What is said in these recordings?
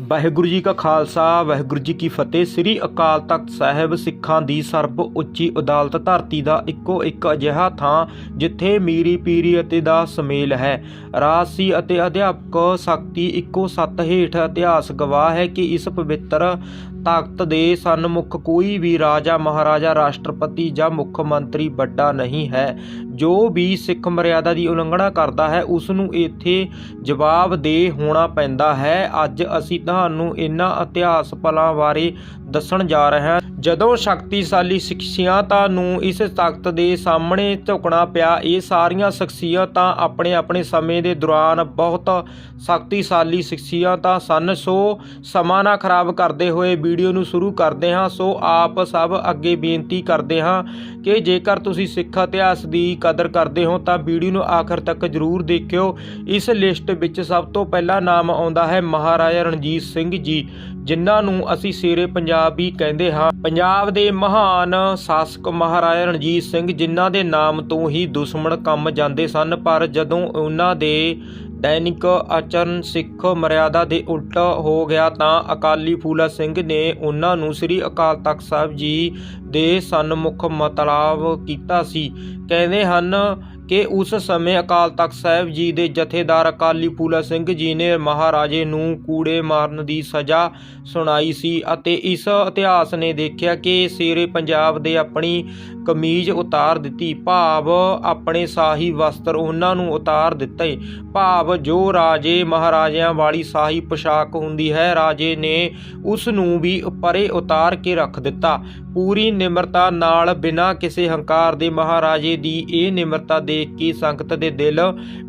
ਵਾਹਿਗੁਰੂ ਜੀ ਕਾ ਖਾਲਸਾ, ਵਾਹਿਗੁਰੂ ਜੀ ਕੀ ਫਤਿਹ। ਸ੍ਰੀ ਅਕਾਲ ਤਖਤ ਸਾਹਿਬ ਸਿੱਖਾਂ ਦੀ ਸਰਬ ਉੱਚੀ ਅਦਾਲਤ ਧਰਤੀ ਦਾ ਇੱਕੋ ਇੱਕ ਅਜਿਹਾ ਥਾਂ, ਜਿੱਥੇ ਮੀਰੀ ਪੀਰੀ ਅਤੇ ਦਾ ਸਮੇਲ ਹੈ। ਰਾਜਸੀ ਅਤੇ ਅਧਿਆਪਕ ਸ਼ਕਤੀ ਇੱਕੋ ਸੱਤ ਹੇਠ ਇਤਿਹਾਸ ਗਵਾਹ ਹੈ ਕਿ ਇਸ ਪਵਿੱਤਰ ਤਾਕਤ ਦੇ ਸਨਮੁਖ ਕੋਈ ਵੀ ਰਾਜਾ, ਮਹਾਰਾਜਾ, ਰਾਸ਼ਟਰਪਤੀ ਜਾਂ ਮੁੱਖ ਮੰਤਰੀ ਵੱਡਾ ਨਹੀਂ ਹੈ। ਜੋ ਵੀ ਸਿੱਖ ਮਰਿਆਦਾ ਦੀ ਉਲੰਘਣਾ ਕਰਦਾ ਹੈ ਉਸ ਨੂੰ ਇੱਥੇ ਜਵਾਬਦੇਹ ਹੋਣਾ ਪੈਂਦਾ ਹੈ। ਅੱਜ ਅਸੀਂ ਤੁਹਾਨੂੰ ਇਹਨਾਂ ਇਤਿਹਾਸ ਪਲਾਂ ਬਾਰੇ ਦੱਸਣ ਜਾ ਰਹੇ ਹਾਂ। ਜਦੋਂ ਸ਼ਕਤੀਸ਼ਾਲੀ ਸ਼ਖਸੀਅਤਾਂ ਨੂੰ ਇਸ ਤਾਕਤ ਦੇ ਸਾਹਮਣੇ ਝੁਕਣਾ ਪਿਆ, ਇਹ ਸਾਰੀਆਂ ਸ਼ਖਸੀਅਤਾਂ ਆਪਣੇ ਆਪਣੇ ਸਮੇਂ ਦੇ ਦੌਰਾਨ ਬਹੁਤ ਸ਼ਕਤੀਸ਼ਾਲੀ ਸ਼ਖਸੀਅਤਾਂ ਸਨ। ਸੋ ਸਮਾਂ ਨਾ ਖਰਾਬ ਕਰਦੇ ਹੋਏ ਵੀਡੀਓ ਨੂੰ ਸ਼ੁਰੂ ਕਰਦੇ ਹਾਂ। ਸੋ ਆਪ ਸਭ ਅੱਗੇ ਬੇਨਤੀ ਕਰਦੇ ਹਾਂ ਕਿ ਜੇਕਰ ਤੁਸੀਂ ਸਿੱਖ ਇਤਿਹਾਸ ਦੀ ਕਦਰ ਕਰਦੇ ਹੋ, ਤਾਂ ਵੀਡੀਓ ਨੂੰ ਆਖਰ ਤੱਕ ਜ਼ਰੂਰ ਦੇਖਿਓ। ਇਸ ਲਿਸਟ ਵਿੱਚ ਸਭ ਤੋਂ ਪਹਿਲਾ ਨਾਮ ਆਉਂਦਾ ਹੈ ਮਹਾਰਾਜਾ ਰਣਜੀਤ ਸਿੰਘ ਜੀ। ਜਿਨ੍ਹਾਂ ਨੂੰ ਅਸੀਂ ਸ਼ੇਰੇ ਪੰਜਾਬ ਵੀ ਕਹਿੰਦੇ ਹਾਂ। ਪੰਜਾਬ ਦੇ ਮਹਾਨ ਸ਼ਾਸਕ ਮਹਾਰਾਜਾ ਰਣਜੀਤ ਸਿੰਘ ਜਿਨ੍ਹਾਂ ਦੇ ਨਾਮ ਤੋਂ ਹੀ ਦੁਸ਼ਮਣ ਕੰਮ ਜਾਂਦੇ ਸਨ, ਪਰ ਜਦੋਂ ਉਹਨਾਂ ਦੇ ਦੈਨਿਕ ਆਚਰਨ ਸਿੱਖ ਮਰਿਆਦਾ ਦੇ ਉਲਟ ਹੋ ਗਿਆ ਤਾਂ ਅਕਾਲੀ ਫੂਲਾ ਸਿੰਘ ਨੇ ਉਹਨਾਂ ਨੂੰ ਸ੍ਰੀ ਅਕਾਲ ਤਖਤ ਸਾਹਿਬ ਜੀ ਦੇ ਸਨਮੁਖ ਮਤਲਬ ਕੀਤਾ ਸੀ। ਕਹਿੰਦੇ ਹਨ ਕਿ ਉਸ ਸਮੇਂ ਅਕਾਲ ਤਖਤ ਸਾਹਿਬ ਜੀ ਦੇ ਜਥੇਦਾਰ ਅਕਾਲੀ ਫੂਲਾ ਸਿੰਘ ਜੀ ਨੇ ਮਹਾਰਾਜੇ ਨੂੰ ਕੂੜੇ ਮਾਰਨ ਦੀ ਸਜ਼ਾ ਸੁਣਾਈ ਸੀ ਅਤੇ ਇਸ ਇਤਿਹਾਸ ਨੇ ਦੇਖਿਆ ਕਿ ਸ਼ੇਰੇ ਪੰਜਾਬ ਦੇ ਆਪਣੀ ਕਮੀਜ਼ ਉਤਾਰ ਦਿੱਤੀ। ਭਾਵ ਆਪਣੇ ਸ਼ਾਹੀ ਵਸਤਰ ਉਹਨਾਂ ਨੂੰ ਉਤਾਰ ਦਿੱਤੇ। ਭਾਵ ਜੋ ਰਾਜੇ ਮਹਾਰਾਜਿਆਂ ਵਾਲੀ ਸ਼ਾਹੀ ਪੋਸ਼ਾਕ ਹੁੰਦੀ ਹੈ, ਰਾਜੇ ਨੇ ਉਸ ਨੂੰ ਵੀ ਪਰੇ ਉਤਾਰ ਕੇ ਰੱਖ ਦਿੱਤਾ। ਪੂਰੀ ਨਿਮਰਤਾ ਨਾਲ ਬਿਨਾਂ ਕਿਸੇ ਹੰਕਾਰ ਦੇ ਮਹਾਰਾਜੇ ਦੀ ਇਹ ਨਿਮਰਤਾ ਦੇ ਦੇਖ ਕੇ ਸੰਗਤ ਦੇ ਦਿਲ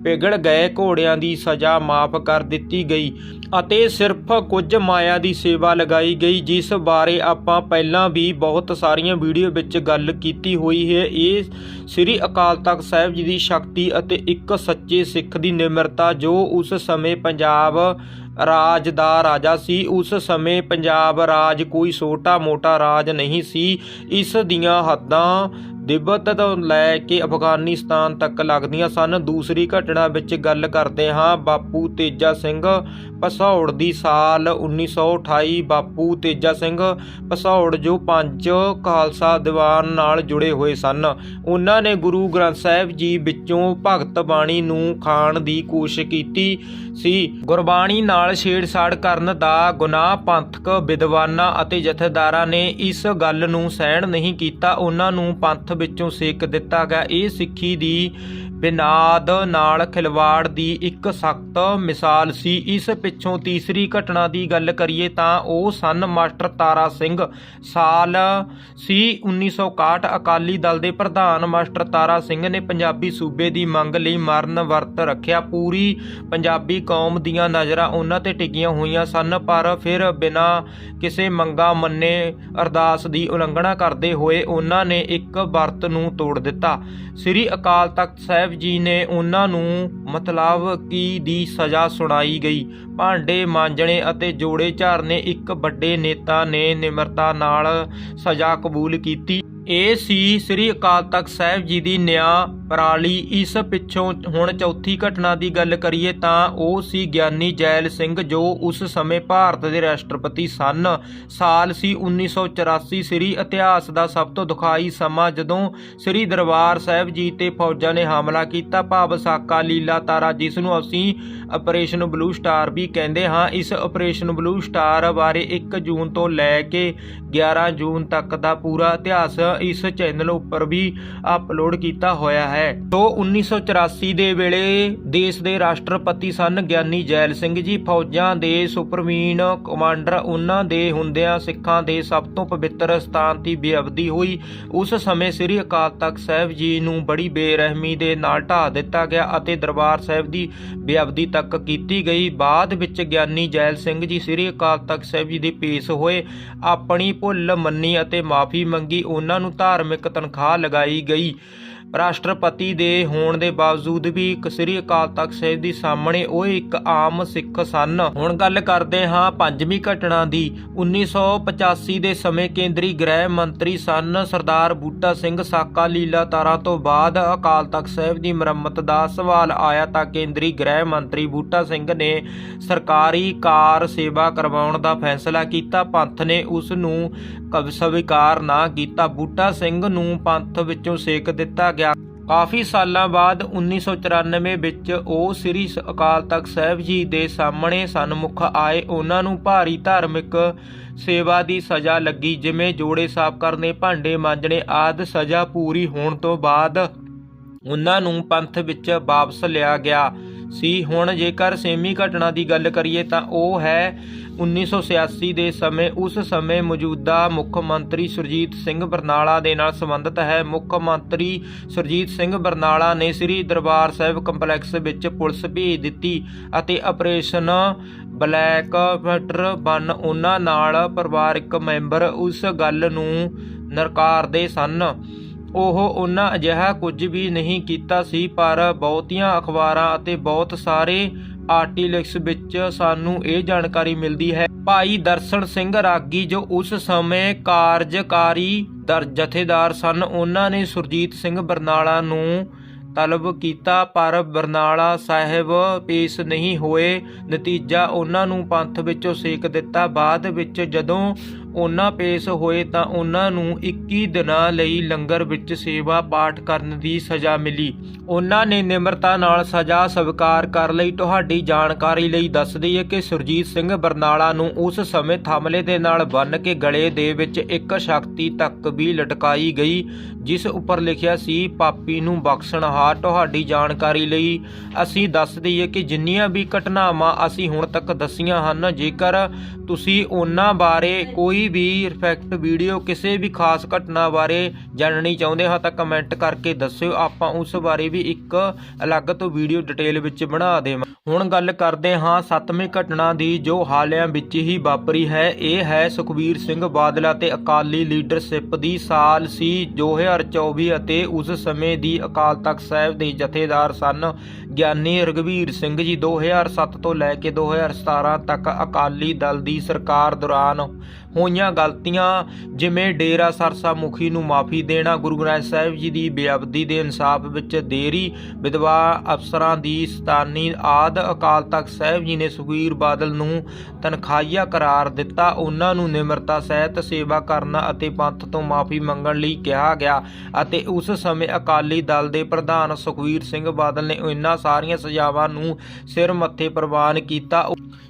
ਪਿਘਲ ਗਏ, ਘੋੜਿਆਂ ਦੀ ਸਜ਼ਾ ਮਾਫ ਕਰ ਦਿੱਤੀ ਗਈ ਅਤੇ ਸਿਰਫ ਕੁਝ ਮਾਇਆ ਦੀ ਸੇਵਾ ਲਗਾਈ ਗਈ, ਜਿਸ ਬਾਰੇ ਆਪਾਂ ਪਹਿਲਾਂ ਵੀ ਬਹੁਤ ਸਾਰੀਆਂ ਵੀਡੀਓ ਵਿੱਚ ਗੱਲ ਕੀਤੀ ਹੋਈ ਹੈ। ਇਹ ਸ੍ਰੀ ਅਕਾਲ ਤਖਤ ਸਾਹਿਬ ਜੀ ਦੀ ਸ਼ਕਤੀ ਅਤੇ ਇੱਕ ਸੱਚੇ ਸਿੱਖ ਦੀ ਨਿਮਰਤਾ, ਜੋ ਉਸ ਸਮੇਂ ਪੰਜਾਬ ਰਾਜ ਦਾ ਰਾਜਾ ਸੀ, ਉਸ ਸਮੇਂ ਪੰਜਾਬ ਰਾਜ ਕੋਈ ਛੋਟਾ ਮੋਟਾ ਰਾਜ ਨਹੀਂ ਸੀ। ਇਸ ਦੀਆਂ ਹੱਦਾਂ ਤਿੱਬਤ ਤੋਂ ਲੈ ਕੇ ਅਫਗਾਨਿਸਤਾਨ ਤੱਕ ਲੱਗਦੀਆਂ ਸਨ। ਦੂਸਰੀ ਘਟਨਾ ਵਿੱਚ ਗੱਲ ਕਰਦੇ ਹਾਂ। ਬਾਪੂ ਤੇਜਾ ਸਿੰਘ ਪਸੌੜ ਦੀ ਸਾਲ 1928 ਬਾਪੂ ਤੇਜਾ ਸਿੰਘ ਪਸੌੜ ਜੋ ਪੰਜ ਖਾਲਸਾ ਦੀਵਾਨ ਨਾਲ ਜੁੜੇ ਹੋਏ ਸਨ। ਉਹਨਾਂ ਨੇ ਗੁਰੂ ਗ੍ਰੰਥ ਸਾਹਿਬ ਜੀ ਵਿੱਚੋਂ ਭਗਤ ਬਾਣੀ ਨੂੰ ਖਾਣ ਦੀ ਕੋਸ਼ਿਸ਼ ਕੀਤੀ ਸੀ। ਗੁਰਬਾਣੀ ਨਾਲ ਛੇੜਛਾੜ ਕਰਨ ਦਾ ਗੁਨਾਹ ਪੰਥਕ ਵਿਦਵਾਨਾਂ ਅਤੇ ਜਥੇਦਾਰਾਂ ਨੇ ਇਸ ਗੱਲ ਨੂੰ ਸਹਿਣ ਨਹੀਂ ਕੀਤਾ। ਉਹਨਾਂ ਨੂੰ ਪੰਥ ਵਿੱਚੋਂ ਸੇਕ ਦਿੱਤਾ ਗਿਆ। ਇਹ ਸਿੱਖੀ ਦੀ ਬਿਨਾਦ ਨਾਲ ਖਿਲਵਾੜ ਦੀ ਇੱਕ ਸਖਤ ਮਿਸਾਲ ਸੀ। ਇਸ ਪਿੱਛੋਂ ਤੀਸਰੀ ਘਟਨਾ ਦੀ ਗੱਲ ਕਰੀਏ ਤਾਂ ਉਹ ਸਨ ਮਾਸਟਰ ਤਾਰਾ ਸਿੰਘ ਸਾਲ ਸੀ 1961 ਅਕਾਲੀ ਦਲ ਦੇ ਪ੍ਰਧਾਨ। ਮਾਸਟਰ ਤਾਰਾ ਸਿੰਘ ਨੇ ਪੰਜਾਬੀ ਸੂਬੇ ਦੀ ਮੰਗ ਲਈ ਮਰਨ ਵਰਤ ਰੱਖਿਆ। ਪੂਰੀ ਪੰਜਾਬੀ ਕੌਮ ਦੀਆਂ ਨਜ਼ਰਾਂ ਉਹਨਾਂ ਤੇ ਟਿਕੀਆਂ ਹੋਈਆਂ ਸਨ, ਪਰ ਫਿਰ ਬਿਨਾਂ ਕਿਸੇ ਮੰਗਾ ਮੰਨੇ ਅਰਦਾਸ ਦੀ ਉਲੰਘਣਾ ਕਰਦੇ ਹੋਏ ਉਹਨਾਂ ਨੇ ਇੱਕ ਵਰਤ ਨੂੰ ਤੋੜ ਦਿੱਤਾ। ਸ੍ਰੀ ਅਕਾਲ ਤਖਤ ਸਾਹਿਬ ਜੀ ਨੇ ਉਹਨਾਂ ਨੂੰ ਮਤਲਬ ਕੀ ਦੀ ਸਜ਼ਾ ਸੁਣਾਈ ਗਈ। ਭਾਂਡੇ ਮਾਂਜਣੇ ਅਤੇ ਜੋੜੇ ਝਾਰਨੇ ਇੱਕ ਵੱਡੇ ਨੇਤਾ ਨੇ ਨਿਮਰਤਾ ਨਾਲ ਸਜ਼ਾ ਕਬੂਲ ਕੀਤੀ। ਇਹ ਸੀ ਸ੍ਰੀ ਅਕਾਲ ਤਖਤ ਸਾਹਿਬ ਜੀ ਦੀ ਨਿਆਂ ਪ੍ਰਾਲੀ। ਇਸ ਪਿੱਛੋਂ ਹੁਣ ਚੌਥੀ ਘਟਨਾ ਦੀ ਗੱਲ ਕਰੀਏ ਤਾਂ ਉਹ ਸੀ ਗਿਆਨੀ ਜੈਲ ਸਿੰਘ ਜੋ ਉਸ ਸਮੇਂ ਭਾਰਤ ਦੇ ਰਾਸ਼ਟਰਪਤੀ ਸਨ। ਸਾਲ ਸੀ 1984 ਸ੍ਰੀ ਇਤਿਹਾਸ ਦਾ ਸਭ ਤੋਂ ਦੁਖਾਈ ਸਮਾਂ ਜਦੋਂ ਸ੍ਰੀ ਦਰਬਾਰ ਸਾਹਿਬ ਜੀ ਤੇ ਫੌਜਾਂ ਨੇ ਹਮਲਾ ਕੀਤਾ। ਭਾਵ ਸਾਕਾ ਲੀਲਾ ਤਾਰਾ ਜਿਸ ਨੂੰ ਅਸੀਂ ਆਪਰੇਸ਼ਨ ਬਲੂ ਸਟਾਰ ਵੀ ਕਹਿੰਦੇ ਹਾਂ। ਇਸ ਆਪਰੇਸ਼ਨ ਬਲੂ ਸਟਾਰ ਬਾਰੇ 1 ਜੂਨ ਤੋਂ ਲੈ ਕੇ 11 ਜੂਨ ਤੱਕ ਦਾ ਪੂਰਾ ਇਤਿਹਾਸ ਇਸ ਚੈਨਲ ਉੱਪਰ ਵੀ ਅਪਲੋਡ ਕੀਤਾ ਹੋਇਆ ਹੈ। ਤੋਂ 1984 ਦੇ ਵੇਲੇ ਦੇਸ਼ ਦੇ ਰਾਸ਼ਟਰਪਤੀ ਸਨ ਗਿਆਨੀ ਜੈਲ ਸਿੰਘ ਜੀ। ਫੌਜਾਂ ਦੇ ਸੁਪਰਵੀਨ ਕਮਾਂਡਰ ਉਹਨਾਂ ਦੇ ਹੁੰਦਿਆਂ ਸਿੱਖਾਂ ਦੇ ਸਭ ਤੋਂ ਪਵਿੱਤਰ ਸਥਾਨ ਦੀ ਬੇਅਬਦੀ ਹੋਈ। ਉਸ ਸਮੇਂ ਸ੍ਰੀ ਅਕਾਲ ਤਖਤ ਸਾਹਿਬ ਜੀ ਨੂੰ ਬੜੀ ਬੇਰਹਿਮੀ ਦੇ ਨਾਲ ਢਾ ਦਿੱਤਾ ਗਿਆ ਅਤੇ ਦਰਬਾਰ ਸਾਹਿਬ ਦੀ ਬੇਅਬਦੀ ਤੱਕ ਕੀਤੀ ਗਈ। ਬਾਅਦ ਵਿੱਚ ਗਿਆਨੀ ਜੈਲ ਸਿੰਘ ਜੀ ਸ੍ਰੀ ਅਕਾਲ ਤਖਤ ਸਾਹਿਬ ਜੀ ਦੇ ਪੇਸ਼ ਹੋਏ। ਆਪਣੀ ਭੁੱਲ ਮੰਨੀ ਅਤੇ ਮਾਫੀ ਮੰਗੀ। ਉਹਨਾਂ ਨੂੰ ਧਾਰਮਿਕ ਤਨਖਾਹ ਲਗਾਈ ਗਈ। ਰਾਸ਼ਟਰਪਤੀ ਦੇ ਹੋਣ ਦੇ ਬਾਵਜੂਦ ਵੀ ਇੱਕ ਸ੍ਰੀ ਅਕਾਲ ਤਖਤ ਸਾਹਿਬ ਦੀ ਸਾਹਮਣੇ ਉਹ ਇੱਕ ਆਮ ਸਿੱਖ ਸਨ। ਹੁਣ ਗੱਲ ਕਰਦੇ ਹਾਂ ਪੰਜਵੀਂ ਘਟਨਾ ਦੀ। 1985 ਦੇ ਸਮੇਂ ਕੇਂਦਰੀ ਗ੍ਰਹਿ ਮੰਤਰੀ ਸਨ ਸਰਦਾਰ ਬੂਟਾ ਸਿੰਘ ਸਾਕਾ ਲੀਲਾ ਤਾਰਾ ਤੋਂ ਬਾਅਦ ਅਕਾਲ ਤਖਤ ਸਾਹਿਬ ਦੀ ਮੁਰੰਮਤ ਦਾ ਸਵਾਲ ਆਇਆ ਤਾਂ ਕੇਂਦਰੀ ਗ੍ਰਹਿ ਮੰਤਰੀ ਬੂਟਾ ਸਿੰਘ ਨੇ ਸਰਕਾਰੀ ਕਾਰ ਸੇਵਾ ਕਰਵਾਉਣ ਦਾ ਫੈਸਲਾ ਕੀਤਾ। ਪੰਥ ਨੇ ਉਸ ਨੂੰ ਕਵ ਸਵੀਕਾਰ ਨਾ ਕੀਤਾ। ਬੂਟਾ ਸਿੰਘ ਨੂੰ ਪੰਥ ਵਿੱਚੋਂ ਸੇਕ ਦਿੱਤਾ ਗਿਆ। ਕਾਫੀ ਸਾਲਾਂ ਬਾਅਦ 1994 ਵਿੱਚ ਉਹ ਸ੍ਰੀ ਅਕਾਲ ਤਖਤ ਸਾਹਿਬ ਜੀ ਦੇ ਸਾਹਮਣੇ ਸਨਮੁਖ ਆਏ। ਉਹਨਾਂ ਨੂੰ ਭਾਰੀ ਧਾਰਮਿਕ ਸੇਵਾ ਦੀ ਸਜ਼ਾ ਲੱਗੀ, ਜਿਵੇਂ ਜੋੜੇ ਸਾਫ਼ ਕਰਨੇ, ਭਾਂਡੇ ਮਾਂਜਣੇ ਆਦਿ ਸਜ਼ਾ ਪੂਰੀ ਹੋਣ ਤੋਂ ਬਾਅਦ ਉਹਨਾਂ ਨੂੰ ਪੰਥ ਵਿੱਚ ਵਾਪਸ ਲਿਆ ਗਿਆ। ਸੀ। ਹੁਣ ਜੇਕਰ ਸੇਮੀ ਘਟਨਾ ਦੀ ਗੱਲ ਕਰੀਏ ਤਾਂ ਉਹ ਹੈ 1986 ਦੇ ਸਮੇਂ। ਉਸ ਸਮੇਂ ਮੌਜੂਦਾ ਮੁੱਖ ਮੰਤਰੀ ਸੁਰਜੀਤ ਸਿੰਘ ਬਰਨਾਲਾ ਦੇ ਨਾਲ ਸੰਬੰਧਿਤ ਹੈ। ਮੁੱਖ ਮੰਤਰੀ ਸੁਰਜੀਤ ਸਿੰਘ ਬਰਨਾਲਾ ਨੇ ਸ੍ਰੀ ਦਰਬਾਰ ਸਾਹਿਬ ਕੰਪਲੈਕਸ ਵਿੱਚ ਪੁਲਿਸ ਭੇਜ ਦਿੱਤੀ ਅਤੇ ਆਪਰੇਸ਼ਨ ਬਲੈਕ ਫਟਰ ਬਨ ਉਹਨਾਂ ਨਾਲ ਪਰਿਵਾਰਕ ਮੈਂਬਰ ਉਸ ਗੱਲ ਨੂੰ ਨਰਕਾਰਦੇ ਸਨ। ਉਹ ਉਹਨਾਂ ਅਜਿਹਾ ਕੁਝ ਵੀ ਨਹੀਂ ਕੀਤਾ ਸੀ, ਪਰ ਬਹੁਤੀਆਂ ਅਖਬਾਰਾਂ ਅਤੇ ਬਹੁਤ ਸਾਰੇ ਆਰਟੀਕਲਸ ਵਿੱਚ ਸਾਨੂੰ ਇਹ ਜਾਣਕਾਰੀ ਮਿਲਦੀ ਹੈ। ਭਾਈ ਦਰਸ਼ਨ ਸਿੰਘ ਰਾਗੀ ਜੋ ਉਸ ਸਮੇਂ ਕਾਰਜਕਾਰੀ ਦਰ, ਜਥੇਦਾਰ ਸਨ, ਉਹਨਾਂ ਨੇ ਸੁਰਜੀਤ ਸਿੰਘ ਬਰਨਾਲਾ ਨੂੰ ਤਲਬ ਕੀਤਾ, ਪਰ ਬਰਨਾਲਾ ਸਾਹਿਬ ਪੇਸ਼ ਨਹੀਂ ਹੋਏ। ਨਤੀਜਾ ਉਹਨਾਂ ਨੂੰ ਪੰਥ ਵਿੱਚੋਂ ਸੇਕ ਦਿੱਤਾ। ਬਾਅਦ ਵਿੱਚ ਜਦੋਂ ਉਹਨਾਂ ਪੇਸ਼ ਹੋਏ ਤਾਂ ਉਹਨਾਂ ਨੂੰ 21 ਦਿਨਾਂ ਲਈ ਲੰਗਰ ਵਿੱਚ ਸੇਵਾ ਪਾਠ ਕਰਨ ਦੀ ਸਜ਼ਾ ਮਿਲੀ। ਉਹਨਾਂ ਨੇ ਨਿਮਰਤਾ ਨਾਲ ਸਜ਼ਾ ਸਵੀਕਾਰ ਕਰ ਲਈ। ਤੁਹਾਡੀ ਜਾਣਕਾਰੀ ਲਈ ਦੱਸ ਦਈਏ ਕਿ ਸੁਰਜੀਤ ਸਿੰਘ ਬਰਨਾਲਾ ਨੂੰ ਉਸ ਸਮੇਂ ਥਮਲੇ ਦੇ ਨਾਲ ਬੰਨ ਕੇ ਗਲੇ ਦੇ ਵਿੱਚ ਇੱਕ ਸ਼ਕਤੀ ਤੱਕ ਵੀ ਲਟਕਾਈ ਗਈ, ਜਿਸ ਉੱਪਰ ਲਿਖਿਆ ਸੀ, ਪਾਪੀ ਨੂੰ ਬਖਸ਼ਣਹਾਰ ਤੁਹਾਡੀ ਜਾਣਕਾਰੀ ਲਈ ਅਸੀਂ ਦੱਸ ਦਈਏ ਕਿ ਜਿੰਨੀਆਂ ਵੀ ਘਟਨਾਵਾਂ ਅਸੀਂ ਹੁਣ ਤੱਕ ਦੱਸੀਆਂ ਹਨ, ਜੇਕਰ ਤੁਸੀਂ ਉਹਨਾਂ ਬਾਰੇ ਕੋਈ ਵੀ ਰਿਫੈਕਟ ਵੀਡੀਓ ਕਿਸੇ ਵੀ ਖਾਸ ਘਟਨਾ ਬਾਰੇ ਜਾਣਨੀ ਚਾਹੁੰਦੇ ਹਾਂ ਤਾਂ ਕਮੈਂਟ ਕਰਕੇ ਦੱਸਿਓ। ਆਪਾਂ ਉਸ ਬਾਰੇ ਵੀ ਇੱਕ ਅਲੱਗ ਤੋਂ ਵੀਡੀਓ ਡਿਟੇਲ ਵਿੱਚ ਬਣਾ ਦੇਵਾਂ। ਹੁਣ ਗੱਲ ਕਰਦੇ ਹਾਂ ਸੱਤਵੀਂ ਘਟਨਾ ਦੀ ਜੋ ਹਾਲਿਆਂ ਵਿੱਚ ਹੀ ਵਾਪਰੀ ਹੈ। ਇਹ ਹੈ ਸੁਖਬੀਰ ਸਿੰਘ ਬਾਦਲ ਅਤੇ ਅਕਾਲੀ ਲੀਡਰਸ਼ਿਪ ਦੀ ਸਾਲ ਸੀ। 2024 ਅਤੇ ਉਸ ਸਮੇਂ ਦੀ ਅਕਾਲ ਤਖਤ ਸਾਹਿਬ ਦੇ ਜਥੇਦਾਰ ਸਨ ਗਿਆਨੀ ਰਗਵੀਰ ਸਿੰਘ ਜੀ। 2007 ਤੋਂ ਲੈ ਕੇ 2017 ਤੱਕ ਅਕਾਲੀ ਦਲ ਦੀ ਸਰਕਾਰ ਦੌਰਾਨ ਹੋਈਆਂ ਗਲਤੀਆਂ, ਜਿਵੇਂ ਡੇਰਾ ਸਰਸਾ ਮੁਖੀ ਨੂੰ ਮਾਫੀ ਦੇਣਾ, ਗੁਰੂ ਗ੍ਰੰਥ ਸਾਹਿਬ ਜੀ ਦੀ ਬੇਅਬਦੀ ਦੇ ਇਨਸਾਫ ਵਿੱਚ ਦੇਰੀ, ਵਿਧਵਾ ਅਫਸਰਾਂ ਦੀ ਸਤਾਨੀ ਆਦ, ਅਕਾਲ ਤਖਤ ਸਾਹਿਬ ਜੀ ਨੇ ਸੁਖਬੀਰ ਬਾਦਲ ਨੂੰ ਤਨਖਾਹੀਆ ਕਰਾਰ ਦਿੱਤਾ। ਉਹਨਾਂ ਨੂੰ ਨਿਮਰਤਾ ਸਹਿਤ ਸੇਵਾ ਕਰਨ ਅਤੇ ਪੰਥ ਤੋਂ ਮਾਫੀ ਮੰਗਣ ਲਈ ਕਿਹਾ ਗਿਆ ਅਤੇ ਉਸ ਸਮੇਂ ਅਕਾਲੀ ਦਲ ਦੇ ਪ੍ਰਧਾਨ ਸੁਖਬੀਰ ਸਿੰਘ ਬਾਦਲ ਨੇ ਇਹਨਾਂ ਸਾਰੀਆਂ ਸਜ਼ਾਵਾਂ ਨੂੰ ਸਿਰ ਮੱਥੇ ਪ੍ਰਵਾਨ ਕੀਤਾ।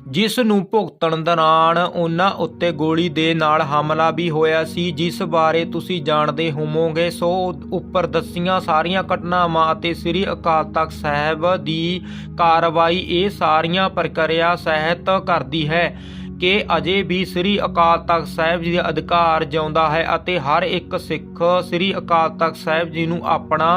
ਜਿਸ ਨੂੰ ਭੁਗਤਣ ਦੌਰਾਨ ਉਹਨਾਂ ਉੱਤੇ ਗੋਲੀ ਦੇ ਨਾਲ ਹਮਲਾ ਵੀ ਹੋਇਆ ਸੀ, ਜਿਸ ਬਾਰੇ ਤੁਸੀਂ ਜਾਣਦੇ ਹੋਵੋਗੇ। ਸੋ ਉੱਪਰ ਦੱਸੀਆਂ ਸਾਰੀਆਂ ਘਟਨਾਵਾਂ ਅਤੇ ਸ੍ਰੀ ਅਕਾਲ ਤਖਤ ਸਾਹਿਬ ਦੀ ਕਾਰਵਾਈ ਇਹ ਸਾਰੀਆਂ ਪ੍ਰਕਿਰਿਆ ਸਹਿਤ ਕਰਦੀ ਹੈ ਕਿ ਅਜੇ ਵੀ ਸ੍ਰੀ ਅਕਾਲ ਤਖਤ ਸਾਹਿਬ ਜੀ ਦਾ ਅਧਿਕਾਰ ਜਿਉਂਦਾ ਹੈ ਅਤੇ ਹਰ ਇੱਕ ਸਿੱਖ ਸ੍ਰੀ ਅਕਾਲ ਤਖਤ ਸਾਹਿਬ ਜੀ ਨੂੰ ਆਪਣਾ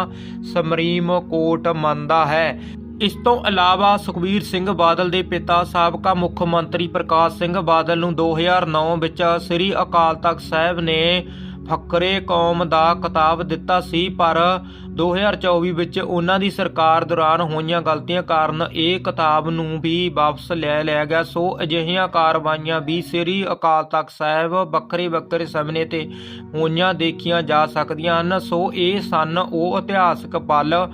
ਸਮਰੀਮ ਕੋਟ ਮੰਨਦਾ ਹੈ। ਇਸ ਤੋਂ ਇਲਾਵਾ ਸੁਖਬੀਰ ਸਿੰਘ ਬਾਦਲ ਦੇ ਪਿਤਾ ਸਾਬਕਾ ਮੁੱਖ ਮੰਤਰੀ ਪ੍ਰਕਾਸ਼ ਸਿੰਘ ਬਾਦਲ ਨੂੰ 2009 ਵਿੱਚ ਸ੍ਰੀ ਅਕਾਲ ਤਖਤ ਸਾਹਿਬ ਨੇ ਫਕਰੇ ਕੌਮ ਦਾ ਖਿਤਾਬ ਦਿੱਤਾ ਸੀ, ਪਰ 2024 ਵਿੱਚ ਉਹਨਾਂ ਦੀ ਸਰਕਾਰ ਦੌਰਾਨ ਹੋਈਆਂ ਗਲਤੀਆਂ ਕਾਰਨ ਇਹ ਕਿਤਾਬ ਨੂੰ ਵੀ ਵਾਪਸ ਲੈ ਲਿਆ ਗਿਆ। ਸੋ ਅਜਿਹੀਆਂ ਕਾਰਵਾਈਆਂ ਵੀ ਸ੍ਰੀ ਅਕਾਲ ਤਖਤ ਸਾਹਿਬ ਵੱਖਰੇ ਵੱਖਰੇ ਸਮੇਂ ਤੇ ਹੋਈਆਂ ਦੇਖੀਆਂ ਜਾ ਸਕਦੀਆਂ ਹਨ। ਸੋ ਇਹ ਸਨ ਉਹ ਇਤਿਹਾਸਕ ਪਲ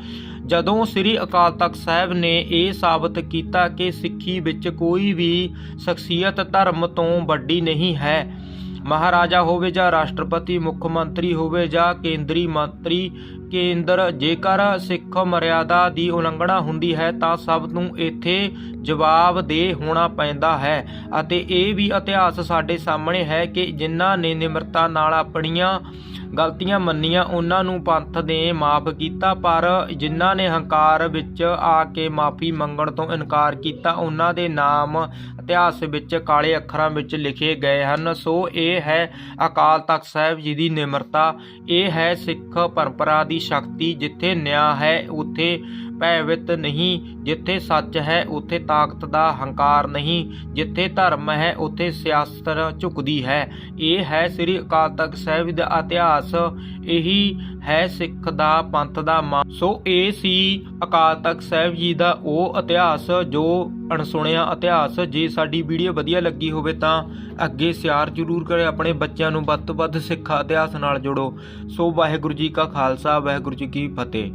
ਜਦੋਂ ਸ੍ਰੀ ਅਕਾਲ ਤਖਤ ਸਾਹਿਬ ਨੇ ਇਹ ਸਾਬਤ ਕੀਤਾ ਕਿ ਸਿੱਖੀ ਵਿੱਚ ਕੋਈ ਵੀ ਸ਼ਖਸੀਅਤ ਧਰਮ ਤੋਂ ਵੱਡੀ ਨਹੀਂ ਹੈ, ਮਹਾਰਾਜਾ ਹੋਵੇ ਜਾਂ ਰਾਸ਼ਟਰਪਤੀ, ਮੁੱਖ ਮੰਤਰੀ ਹੋਵੇ ਜਾਂ ਕੇਂਦਰੀ ਮੰਤਰੀ ਕੇਂਦਰ ਜੇਕਰ ਸਿੱਖ ਮਰਿਆਦਾ ਦੀ ਉਲੰਘਣਾ ਹੁੰਦੀ ਹੈ, ਤਾਂ ਸਭ ਨੂੰ ਇੱਥੇ ਜਵਾਬਦੇਹ ਹੋਣਾ ਪੈਂਦਾ ਹੈ। ਅਤੇ ਇਹ ਵੀ ਇਤਿਹਾਸ ਸਾਡੇ ਸਾਹਮਣੇ ਹੈ ਕਿ ਜਿਨ੍ਹਾਂ ਨੇ ਨਿਮਰਤਾ ਨਾਲ ਆਪਣੀਆਂ ਗਲਤੀਆਂ ਮੰਨੀਆਂ, ਉਹਨਾਂ ਨੂੰ ਪੰਥ ਨੇ ਮਾਫ ਕੀਤਾ। ਪਰ ਜਿਨ੍ਹਾਂ ਨੇ ਹੰਕਾਰ ਵਿੱਚ ਆ ਕੇ ਮਾਫੀ ਮੰਗਣ ਤੋਂ ਇਨਕਾਰ ਕੀਤਾ, ਉਹਨਾਂ ਦੇ ਨਾਮ ਇਤਿਹਾਸ ਵਿੱਚ ਕਾਲੇ ਅੱਖਰਾਂ ਵਿੱਚ ਲਿਖੇ ਗਏ ਹਨ। ਸੋ ਇਹ ਹੈ ਅਕਾਲ ਤਖਤ ਸਾਹਿਬ ਜੀ ਦੀ ਨਿਮਰਤਾ। ਇਹ ਹੈ ਸਿੱਖ ਪਰੰਪਰਾ ਦੀ ਸ਼ਕਤੀ ਜਿੱਥੇ ਨਿਆਂ ਹੈ ਉੱਥੇ ਭੈਵਿਤ ਨਹੀਂ। ਜਿੱਥੇ ਸੱਚ ਹੈ, ਉੱਥੇ ਤਾਕਤ ਦਾ ਹੰਕਾਰ ਨਹੀਂ। ਜਿੱਥੇ ਧਰਮ ਹੈ, ਉੱਥੇ ਸਿਆਸਤ ਝੁਕਦੀ ਹੈ। ਇਹ ਹੈ ਸ੍ਰੀ ਅਕਾਲ ਤਖਤ ਸਾਹਿਬ ਦਾ ਇਤਿਹਾਸ। ਇਹੀ ਹੈ ਸਿੱਖ ਦਾ ਪੰਥ ਦਾ ਮਾਣ ਸੋ ਇਹ ਸੀ ਅਕਾਲ ਤਖਤ ਸਾਹਿਬ ਜੀ ਦਾ ਉਹ ਇਤਿਹਾਸ ਜੋ ਅਣਸੁਣਿਆ ਇਤਿਹਾਸ। ਜੇ ਸਾਡੀ ਵੀਡੀਓ ਵਧੀਆ ਲੱਗੀ ਹੋਵੇ ਤਾਂ ਅੱਗੇ ਸ਼ੇਅਰ ਜ਼ਰੂਰ ਕਰੇ ਆਪਣੇ ਬੱਚਿਆਂ ਨੂੰ ਵੱਧ ਤੋਂ ਵੱਧ ਸਿੱਖਾ ਇਤਿਹਾਸ ਨਾਲ ਜੋੜੋ। ਸੋ ਵਾਹਿਗੁਰੂ ਜੀ ਕਾ ਖਾਲਸਾ, ਵਾਹਿਗੁਰੂ ਜੀ ਕੀ ਫਤਿਹ।